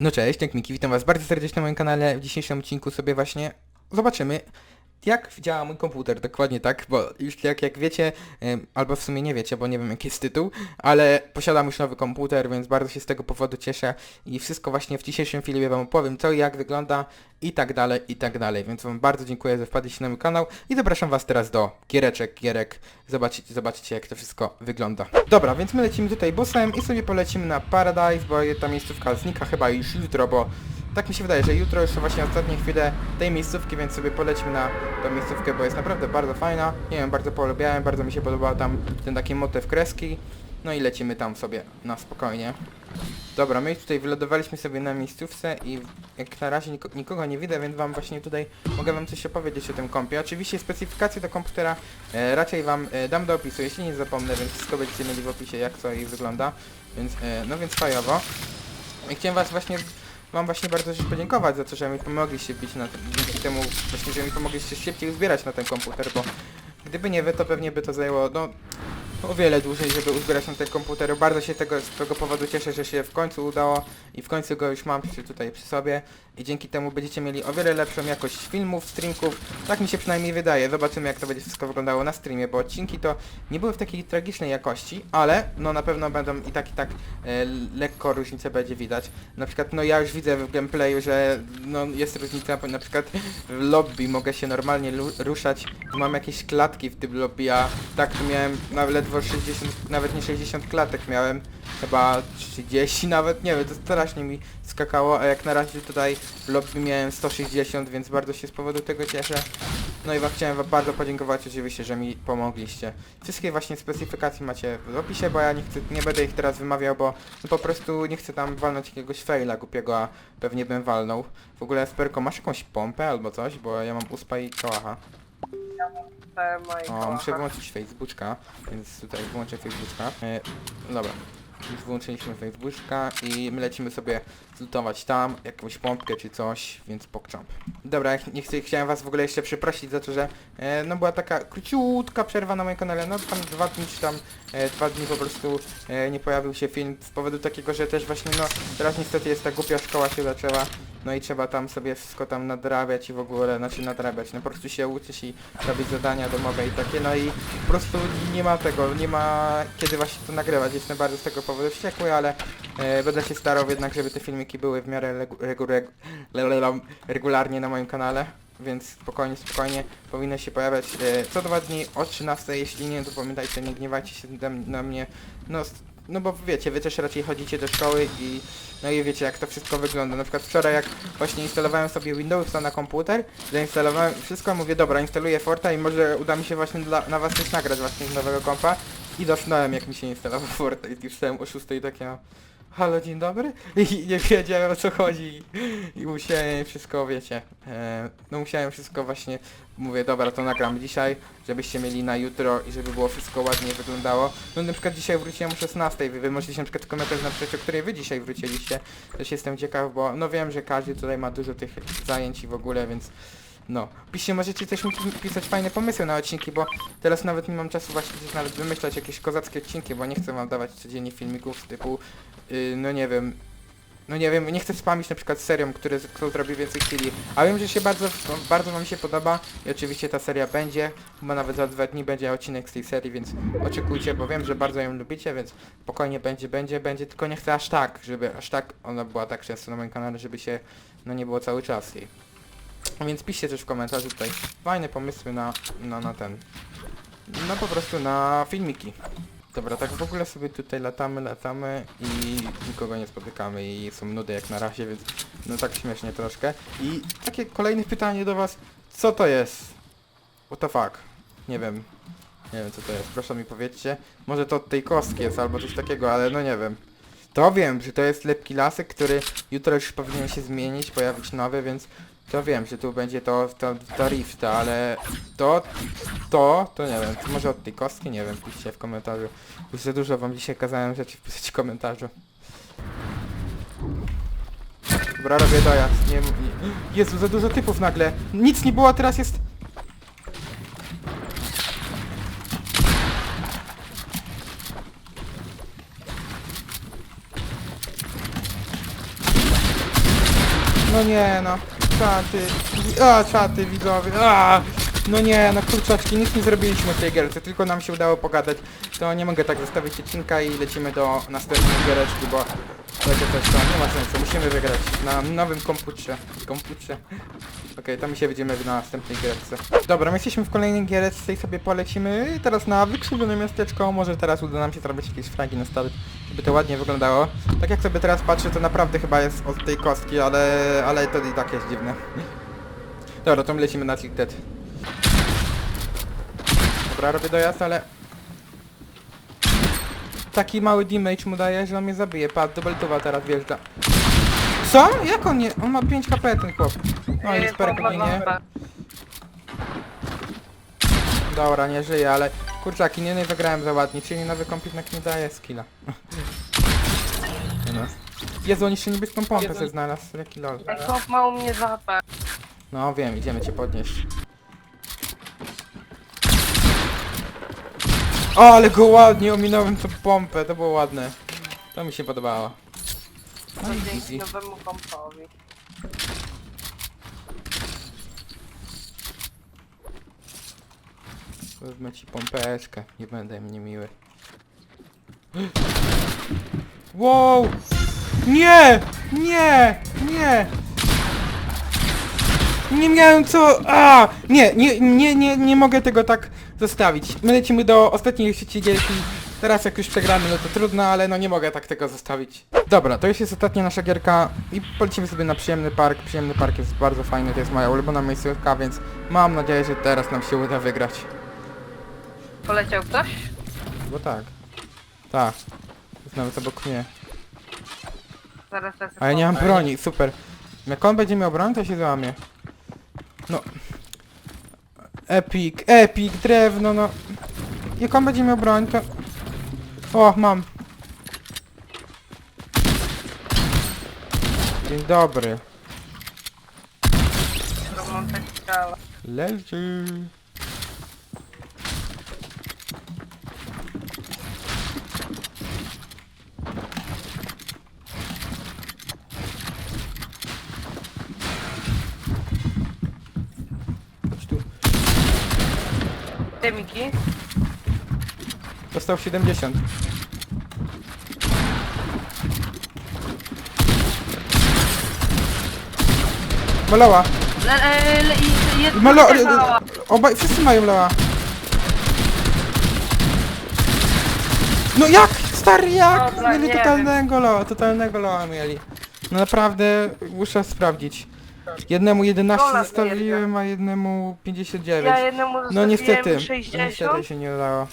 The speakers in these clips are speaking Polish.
No cześć, jak Miki, witam was bardzo serdecznie na moim kanale. W dzisiejszym odcinku sobie właśnie zobaczymy, jak działa mój komputer, dokładnie tak, bo już jak, jak wiecie, albo w sumie nie wiecie, bo nie wiem jaki jest tytuł, ale posiadam już nowy komputer, więc bardzo się z tego powodu cieszę i wszystko właśnie w dzisiejszym filmie wam opowiem, co i jak wygląda i tak dalej, i tak dalej, więc wam bardzo dziękuję, że wpadliście na mój kanał i zapraszam was teraz do giereczek, gierek, zobaczycie, zobaczycie jak to wszystko wygląda. Dobra, więc my lecimy tutaj busem i sobie polecimy na Paradise, bo ta miejscówka znika chyba już jutro, bo tak mi się wydaje, że jutro są właśnie ostatnie chwile tej miejscówki, więc sobie polecimy na tą miejscówkę, bo jest naprawdę bardzo fajna. Nie wiem, bardzo polubiałem, bardzo mi się podobał tam ten taki motyw kreski. No i lecimy tam sobie na spokojnie. Dobra, my już tutaj wylądowaliśmy sobie na miejscówce i jak na razie niko nikogo nie widzę, więc wam właśnie tutaj mogę wam coś opowiedzieć o tym kompie. Oczywiście specyfikacje do komputera e, raczej wam e, dam do opisu, jeśli nie zapomnę, więc wszystko będziecie mieli w opisie jak co i wygląda. Więc, e, no więc fajowo. I chciałem was właśnie Wam właśnie bardzo też podziękować za to, że mi pomogliście wbić na dzięki temu właśnie, że mi pomogliście szybciej uzbierać na ten komputer, bo gdyby nie wy, to pewnie by to zajęło, no, o wiele dłużej, żeby uzbierać na ten komputer. Bardzo się tego, z tego powodu cieszę, że się w końcu udało i w końcu go już mam przy, tutaj przy sobie i dzięki temu będziecie mieli o wiele lepszą jakość filmów, streamków. Tak mi się przynajmniej wydaje. Zobaczymy jak to będzie wszystko wyglądało na streamie, bo odcinki to nie były w takiej tragicznej jakości, ale no na pewno będą i tak i tak e, lekko różnicę będzie widać. Na przykład no ja już widzę w gameplayu, że no jest różnica, na przykład w lobby mogę się normalnie ruszać, mam jakieś klatki w tym lobby, a tak miałem nawet ledwo 60, nawet nie 60 klatek miałem, chyba 30 nawet, nie wiem, to strasznie mi skakało, a jak na razie tutaj w lobby miałem 160, więc bardzo się z powodu tego cieszę. No i wam chciałem wam bardzo podziękować oczywiście, że mi pomogliście. Wszystkie właśnie specyfikacje macie w opisie, bo ja nie, chcę, nie będę ich teraz wymawiał, bo no po prostu nie chcę tam walnąć jakiegoś faila głupiego, a pewnie bym walnął. W ogóle Sperko, masz jakąś pompę albo coś? Bo ja mam uspa i kałacha. Te moje O, koła. muszę wyłączyć Facebooka, więc tutaj wyłączę Facebooka. E, dobra. Już wyłączyliśmy Facebooka i my lecimy sobie zlutować tam jakąś pompkę czy coś, więc pokczamp. Dobra, jak nie chcę, chciałem was w ogóle jeszcze przeprosić za to, że e, no była taka króciutka przerwa na moim kanale, no tam dwa dni czy tam e, dwa dni po prostu e, nie pojawił się film z powodu takiego, że też właśnie no teraz niestety jest ta głupia szkoła się zaczęła, no i trzeba tam sobie wszystko tam nadrabiać i w ogóle, znaczy nadrabiać, no po prostu się uczyć i robić zadania domowe i takie, no i po prostu nie ma tego, nie ma kiedy właśnie to nagrywać, jestem bardzo z tego powodu wściekły, ale e, będę się starał jednak, żeby te filmiki były w miarę regu, regu, regu, regularnie na moim kanale. Więc spokojnie, spokojnie powinno się pojawiać e, co dwa dni o 13, jeśli nie, to pamiętajcie, nie gniewajcie się na, mnie, no, no bo wiecie, wy też raczej chodzicie do szkoły i no i wiecie jak to wszystko wygląda. Na przykład wczoraj jak właśnie instalowałem sobie Windowsa na komputer, zainstalowałem wszystko, mówię dobra, instaluję Forta i może uda mi się właśnie dla, na was coś nagrać właśnie z nowego kompa i dosznąłem jak mi się instalował Forta i wstałem o 6 i takie Halo, dzień dobry? I nie wiedziałem o co chodzi i musiałem wszystko, wiecie, e, no musiałem wszystko właśnie, mówię, dobra, to nagram dzisiaj, żebyście mieli na jutro i żeby było wszystko ładnie wyglądało. No na przykład dzisiaj wróciłem o 16, wy, wy możecie na przykład komentarz napisać, o której wy dzisiaj wróciliście. Też jestem ciekaw, bo no wiem, że każdy tutaj ma dużo tych zajęć i w ogóle, więc no. Piszcie, możecie też mi pisać fajne pomysły na odcinki, bo teraz nawet nie mam czasu właśnie gdzieś nawet wymyślać jakieś kozackie odcinki, bo nie chcę wam dawać codziennie filmików typu, yy, no nie wiem, no nie wiem, nie chcę spamić na przykład serią, który, kto zrobi więcej chwili, a wiem, że się bardzo, bardzo wam się podoba i oczywiście ta seria będzie, bo nawet za dwa dni będzie odcinek z tej serii, więc oczekujcie, bo wiem, że bardzo ją lubicie, więc spokojnie będzie, będzie, będzie, tylko nie chcę aż tak, żeby aż tak ona była tak często na moim kanale, żeby się, no nie było cały czas jej. Więc piszcie też w komentarzu tutaj fajne pomysły na, na, na ten, no po prostu na filmiki. Dobra, tak w ogóle sobie tutaj latamy, latamy i nikogo nie spotykamy i są nudy jak na razie, więc no tak śmiesznie troszkę. I takie kolejne pytanie do was, co to jest? What the fuck? Nie wiem. Nie wiem co to jest, proszę mi powiedzcie. Może to od tej kostki jest albo coś takiego, ale no nie wiem. To wiem, że to jest lepki lasek, który jutro już powinien się zmienić, pojawić nowy, więc to wiem, że tu będzie to, to, to ale to, to, to nie wiem, to może od tej kostki, nie wiem, piszcie w komentarzu. Już za dużo wam dzisiaj kazałem rzeczy wpisać w komentarzu. Dobra, robię dojazd, nie, nie... Jezu, za dużo typów nagle. Nic nie było, teraz jest... No nie no, czaty, a czaty widzowie, a no nie no kurczaczki, nic nie zrobiliśmy w tej gierce, tylko nam się udało pogadać. To nie mogę tak zostawić odcinka i lecimy do następnej giereczki, bo będzie nie ma sensu, musimy wygrać na nowym komputerze. komputerze. Okej, to my się widzimy w następnej gierce. Dobra, my jesteśmy w kolejnej giereczce i sobie polecimy teraz na wykrzywione miasteczko. Może teraz uda nam się zrobić jakieś fragi nastawić, żeby to ładnie wyglądało. Tak jak sobie teraz patrzę, to naprawdę chyba jest od tej kostki, ale, ale to i tak jest dziwne. Dobra, to my lecimy na Tilted. Dobra, robię dojazd, ale... Taki mały damage mu daje, że on mnie zabije. Patrz, dobeltuwa teraz wjeżdża. Co? Jak on nie? On ma 5 HP ten chłop. No i mnie nie. Dobra, nie żyje, ale kurczaki, nie, nie zagrałem za ładnie, czyli nowy komput jednak nie daje skilla. No. Jezu, on jeszcze niebieską pompę sobie znalazł, jaki lol. Ej, chłop ma u mnie 2 HP. No wiem, idziemy cię podnieść. O, ale go ładnie ominąłem tą pompę, to było ładne. To mi się podobało. No i dzięki easy. nowemu kompowi. Wezmę ci pompeczkę, nie będę mnie miły. Wow! Nie! Nie! Nie! Nie miałem co... A! Nie, nie, nie, nie, nie mogę tego tak zostawić. My lecimy do ostatniej sieci gierki. Teraz jak już przegramy, no to trudno, ale no nie mogę tak tego zostawić. Dobra, to już jest ostatnia nasza gierka i polecimy sobie na przyjemny park. Przyjemny park jest bardzo fajny, to jest moja ulubiona miejscówka, więc mam nadzieję, że teraz nam się uda wygrać. Poleciał ktoś? Bo tak. Tak. Jest nawet obok mnie. Zaraz lecę A ja nie mam broni, super. Jak on będzie miał broń, to się załamie. No. Epic, epic, drewno, no. Jak on będzie miał broń, to... O, mam. Dzień dobry. Leży. Ty, Miki? Dostał 70. Maloła! Le, e, le, i- jest Malo... też maloła. Obaj... Wszyscy mają lała. No jak? Stary jak? Dobra, mieli nie totalnego loa, totalnego loa mieli. No naprawdę muszę sprawdzić. Jednemu 11 Gola zostawiłem, a jednemu 59. Ja jednemu No zostawiłem niestety, 60. niestety się nie udało.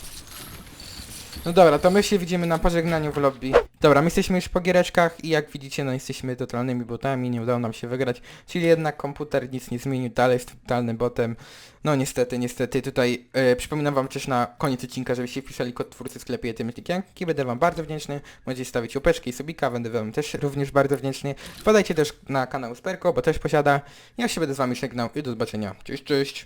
No dobra, to my się widzimy na pożegnaniu w lobby. Dobra, my jesteśmy już po giereczkach i jak widzicie, no jesteśmy totalnymi botami, nie udało nam się wygrać, czyli jednak komputer nic nie zmienił, dalej jest totalnym botem. No niestety, niestety, tutaj e, przypominam wam też na koniec odcinka, żebyście wpisali kod twórcy sklepie Etymytykianki, będę wam bardzo wdzięczny, możecie stawić łupeczki i subika, będę wam też również bardzo wdzięczny. Wpadajcie też na kanał Sperko, bo też posiada. Ja się będę z wami żegnał i do zobaczenia. Cześć, cześć!